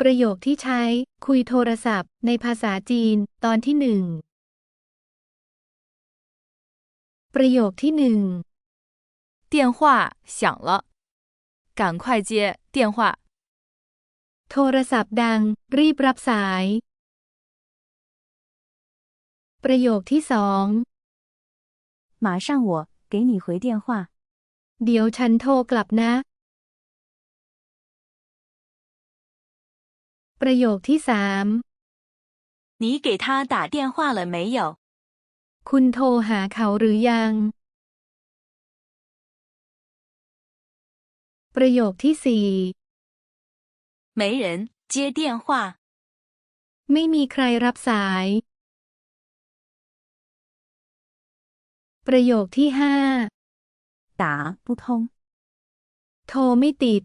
ประโยคที่ใช้ คุยโทรศัพท์ ในภาษาจีน ตอนที่หนึ่ง ประโยคที่หนึ่ง 电话响了，赶快接电话。 โทรศัพท์ดัง รีบรับสาย ประโยคที่สอง 马上我给你回电话。 เดี๋ยวฉันโทรกลับนะ ประโยคที่สาม 你给他打电话了没有？ คุณโทรหาเขาหรือยัง ประโยคที่สี่ 没人接电话。 ไม่มีใครรับสาย ประโยคที่ห้า 打不通。 โทรไม่ติด